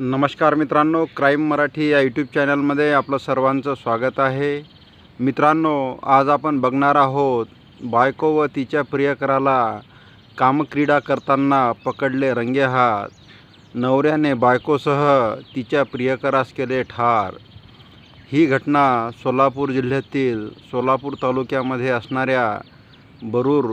नमस्कार मित्रांनो क्राईम मराठी या यूट्यूब चॅनलमध्ये आपलं सर्वांचं स्वागत आहे. मित्रांनो आज आपण बघणार आहोत बायको व तिच्या प्रियकराला कामक्रीडा करताना पकडले रंगेहात नवऱ्याने बायकोसह तिच्या प्रियकरास केले ठार. ही घटना सोलापूर जिल्ह्यातील सोलापूर तालुक्यामध्ये असणाऱ्या बरूर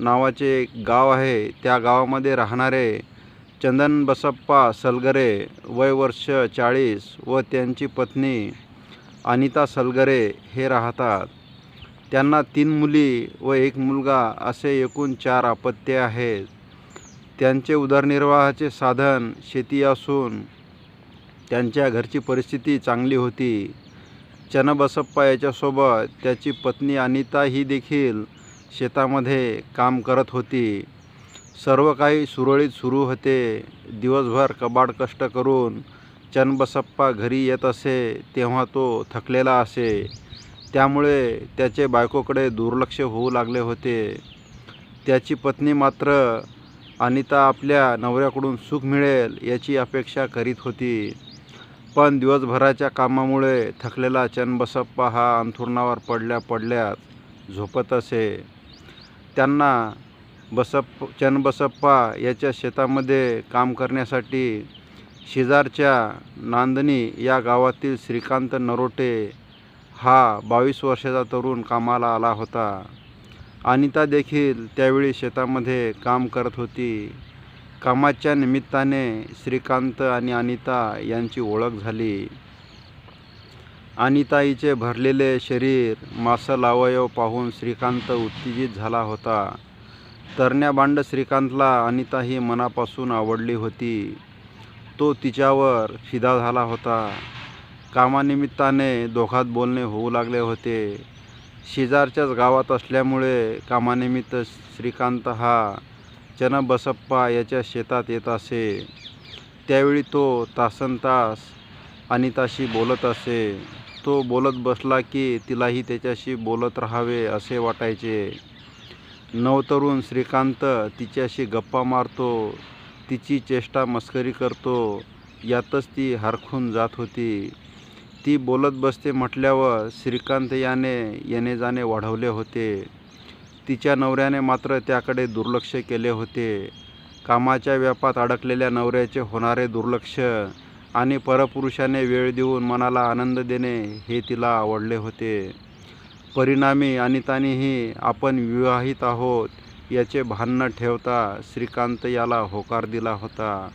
नावाचे गाव आहे. त्या गावामध्ये राहणारे चंदन बसप्पा सलगरे वय वर्ष चाळीस व त्यांची पत्नी अनिता सलगरे हे राहतात. त्यांना तीन मुली व एक मुलगा असे एकूण चार अपत्ये आहेत. त्यांचे उदरनिर्वाहाचे साधन शेती असून त्यांच्या घरची परिस्थिती चांगली होती. चनबसप्पा याच्यासोबत त्याची पत्नी अनिता ही देखील शेतामध्ये काम करत होती. सर्व काही सुरळीत सुरू होते. दिवसभर कबाड कष्ट करून चनबसप्पा घरी येत असे तेव्हा तो थकलेला असे. त्यामुळे त्याचे बायकोकडे दुर्लक्ष होऊ लागले होते. त्याची पत्नी मात्र अनिता आपल्या नवऱ्याकडून सुख मिळेल याची अपेक्षा करीत होती. पण दिवसभराच्या कामामुळे थकलेला चनबसप्पा हा अंथुरणावर पडल्या पडल्यात झोपत असे. त्यांना बसप चनबसप्पा याच्या शेतामध्ये काम करण्यासाठी शेजारच्या नांदणी या गावातील श्रीकांत नरोटे हा बावीस वर्षाचा तरुण कामाला आला होता. अनिता देखील त्यावेळी शेतामध्ये काम करत होती. कामाच्या निमित्ताने श्रीकांत आणि अनिता यांची ओळख झाली. अनिताईचे भरलेले शरीर मासल अवयव पाहून श्रीकांत उत्तेजित झाला होता. तरण्याबांड श्रीकांतला अनिता ही मनापासून आवडली होती. तो तिच्यावर फिदा झाला होता. कामानिमित्ताने दोघात बोलणे होऊ लागले होते. शेजारच्याच गावात असल्यामुळे कामानिमित्त श्रीकांत हा चनबसप्पा याच्या शेतात येत असे. त्यावेळी तो तासन तास अनिताशी बोलत असे. तो बोलत बसला की तिलाही त्याच्याशी बोलत राहावे असे वाटायचे. नवतरुण श्रीकांत तिच्याशी गप्पा मारतो तिची चेष्टा मस्करी करतो यातच ती हरखून जात होती. ती बोलत बसते म्हटल्यावर श्रीकांत याने येणे जाणे वाढवले होते. तिच्या नवऱ्याने मात्र त्याकडे दुर्लक्ष केले होते. कामाच्या व्यापात अडकलेल्या नवऱ्याचे होणारे दुर्लक्ष आणि परपुरुषाने वेळ देऊन मनाला आनंद देणे हे तिला आवडले होते. परिणामी अनितानेही आपण विवाहित आहोत याचे भान न ठेवता श्रीकांत याला होकार दिला होता.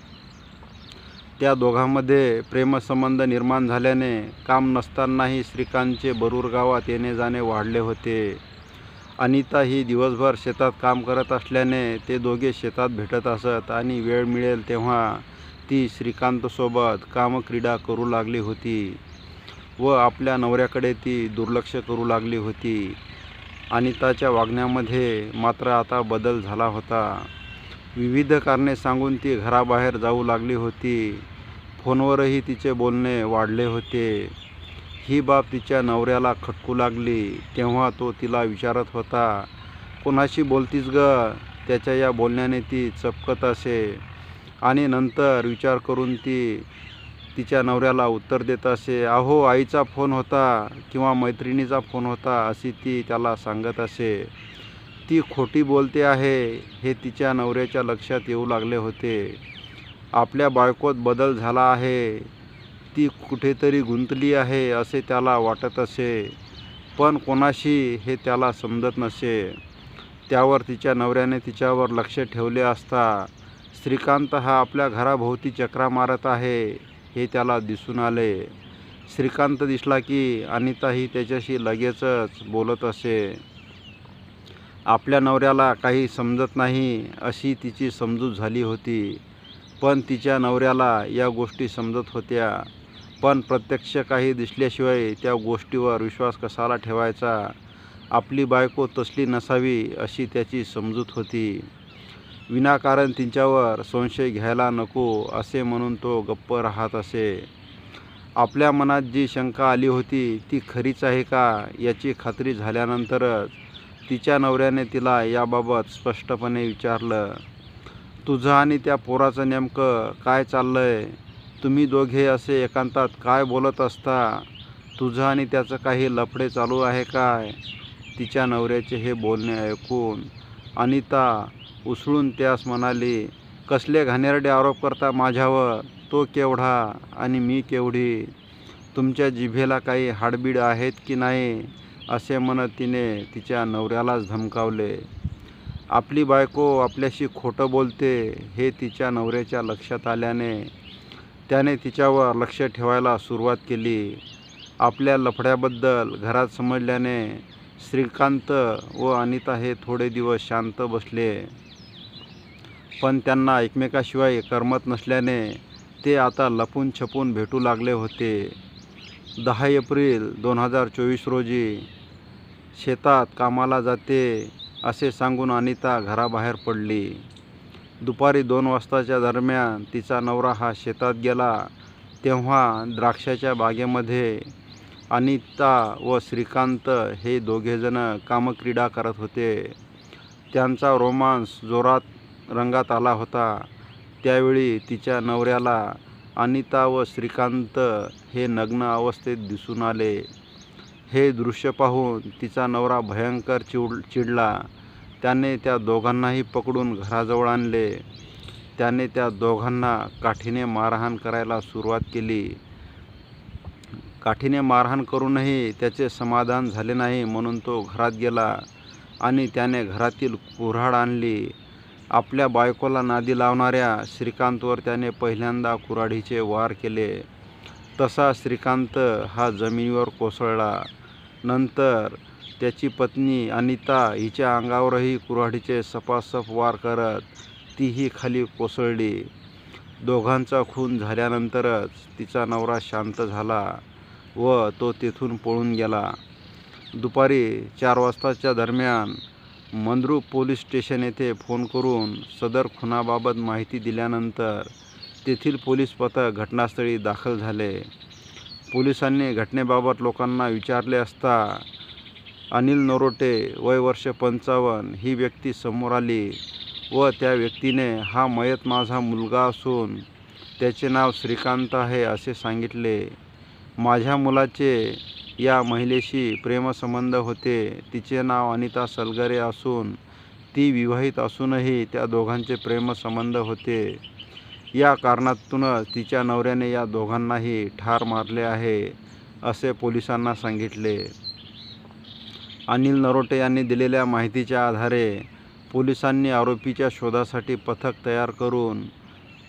त्या दोघांमध्ये प्रेमसंबंध निर्माण झाल्याने काम नसतानाही श्रीकांतचे बरूर गावात येणे जाणे वाढले होते. अनिता ही दिवसभर शेतात काम करत असल्याने ते दोघे शेतात भेटत असत आणि वेळ मिळेल तेव्हा ती श्रीकांतसोबत कामक्रीडा करू लागली होती. व आपल्या नवऱ्याकडे ती दुर्लक्ष करू लागली होती. अनिताच्या वागण्यामध्ये मात्र आता बदल झाला होता. विविध कारणे सांगून ती घराबाहेर जाऊ लागली होती. फोनवरही तिचे बोलणे वाढले होते. ही बाब तिच्या नवऱ्याला खटकू लागली. तेव्हा तो तिला विचारत होता कोणाशी बोलतीस ग? त्याच्या या बोलण्याने ती चपकत असे. आणि नंतर विचार करून ती तिच्या नवऱ्याला उत्तर देत असे अहो आईचा फोन होता किंवा मैत्रिणीचा फोन होता अशी ती त्याला सांगत असे. ती खोटी बोलते आहे हे तिच्या नवऱ्याच्या लक्षात येऊ लागले होते. आपल्या बायकोत बदल झाला आहे. ती कुठेतरी गुंतली आहे असे त्याला वाटत असे. पण कोणाशी हे त्याला समजत नसे. त्यावर तिच्या नवऱ्याने तिच्यावर लक्ष ठेवले असता श्रीकांत हा आपल्या घराभोवती चक्रा मारत आहे. हे त्याला दिसून आले. श्रीकांत दिसला की अनिताही त्याच्याशी लगेचच बोलत असे. आपल्या नवऱ्याला काही समजत नाही अशी तिची समजूत झाली होती. पण तिच्या नवऱ्याला या गोष्टी समजत होत्या. पण प्रत्यक्ष काही दिसल्याशिवाय त्या गोष्टीवर विश्वास कसाला ठेवायचा? आपली बायको तसली नसावी अशी त्याची समजूत होती. विनाकारण तिच्यावर संशय घ्यायला नको असे म्हणून तो गप्प राहत असे. आपल्या मनात जी शंका आली होती ती खरीच आहे का? याची खात्री झाल्यानंतरच तिच्या नवऱ्याने तिला याबाबत स्पष्टपणे विचारलं. तुझं आणि त्या पोराचं नेमकं काय चाललं आहे तुम्ही दोघे असे एकांतात काय बोलत असता? तुझं आणि त्याचं काही लफडे चालू आहे काय? तिच्या नवऱ्याचे हे बोलणे ऐकून अनिता उसळून त्यास म्हणाली कसले घाणेरडे आरोप करता माझ्यावर? तो केवढा आणि मी केवढी? तुमच्या जिभेला काही हाडबीड आहेत की नाही? असे म्हणत तिने तिच्या नवऱ्यालाच धमकावले. आपली बायको आपल्याशी खोटं बोलते हे तिच्या नवऱ्याच्या लक्षात आल्याने त्याने तिच्यावर लक्ष ठेवायला सुरुवात केली. आपल्या लफड्याबद्दल घरात समजल्याने श्रीकांत व अनिता हे थोडे दिवस शांत बसले. पण त्यांना एकमेकाशिवाय करमत नसल्याने ते आता लपून छपून भेटू लागले होते. दहा एप्रिल दोन हजार चोवीस रोजी शेतात कामाला जाते असे सांगून अनिता घराबाहेर पडली. दुपारी दोन वाजताच्या दरम्यान तिचा नवरा हा शेतात गेला. तेव्हा द्राक्षाच्या बागेमध्ये अनिता व श्रीकांत हे दोघेजणं कामक्रीडा करत होते. त्यांचा रोमांस जोरात रंगात आला होता. त्यावेळी तिच्या नवऱ्याला अनिता व श्रीकांत हे नग्न अवस्थेत दिसून आले. हे दृश्य पाहून तिचा नवरा भयंकर चिड चिडला. त्याने त्या दोघांनाही पकडून घराजवळ आणले. त्याने त्या दोघांना काठीने मारहाण करायला सुरुवात केली. काठीने मारहाण करूनही त्याचे समाधान झाले नाही म्हणून तो घरात गेला आणि त्याने घरातील कुऱ्हाड आणली. आपल्या बायकोला नादी लावणाऱ्या श्रीकांतवर त्याने पहिल्यांदा कुऱ्हाडीचे वार केले. तसा श्रीकांत हा जमिनीवर कोसळला. नंतर त्याची पत्नी अनिता हिच्या अंगावरही कुऱ्हाडीचे सपासप वार करत तीही खाली कोसळली. दोघांचा खून झाल्यानंतरच तिचा नवरा शांत झाला व तो तेथून पळून गेला. दुपारी चार वाजताच्या दरम्यान मंद्रू पोलीस स्टेशन येथे फोन करून सदर खुनाबाबत माहिती दिल्यानंतर तेथील पोलीस पथक घटनास्थळी दाखल झाले. पोलिसांनी घटनेबाबत लोकांना विचारले असता अनिल नरोटे वय वर्ष पंचावन्न ही व्यक्ती समोर आली व त्या व्यक्तीने हा मयत माझा मुलगा असून त्याचे नाव श्रीकांत आहे असे सांगितले. माझ्या मुलाचे या महिलेशी प्रेमसंबंध होते. तिचे नाव अनिता सलगरे असून ती विवाहित असूनही त्या दोघांचे प्रेमसंबंध होते. या कारणातूनच तिच्या नवऱ्याने या दोघांनाही ठार मारले आहे असे पोलिसांना सांगितले. अनिल नरोटे यांनी दिलेल्या माहितीच्या आधारे पोलिसांनी आरोपीच्या शोधासाठी पथक तयार करून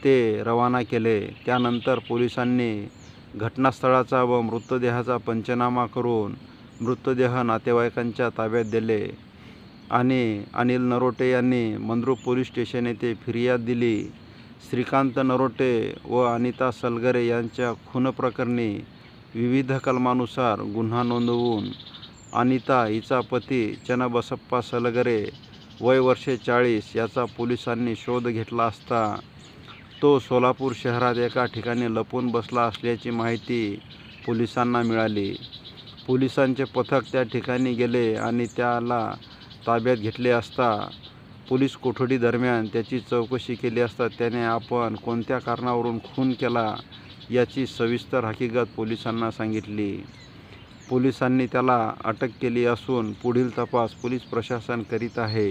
ते रवाना केले. त्यानंतर पोलिसांनी घटनास्थळाचा व मृतदेहाचा पंचनामा करून मृतदेह नातेवाईकांच्या ताब्यात दिले. आणि अनिल नरोटे यांनी मंद्रुप पोलीस स्टेशन येथे फिर्याद दिली. श्रीकांत नरोटे व अनिता सलगरे यांच्या खूनप्रकरणी विविध कलमानुसार गुन्हा नोंदवून अनिता हिचा पती चनबसप्पा सलगरे वय वर्षे चाळीस याचा पोलिसांनी शोध घेतला असता तो सोलापूर शहरात एका ठिकाणी लपून बसला असल्याची माहिती पोलिसांना मिळाली. पोलिसांचे पथक त्या ठिकाणी गेले आणि त्याला ताब्यात घेतले असता पोलीस कोठडीदरम्यान त्याची चौकशी केली असता त्याने आपण कोणत्या कारणावरून खून केला याची सविस्तर हकीकत पोलिसांना सांगितली. पोलिसांनी त्याला अटक केली असून पुढील तपास पोलीस प्रशासन करीत आहे.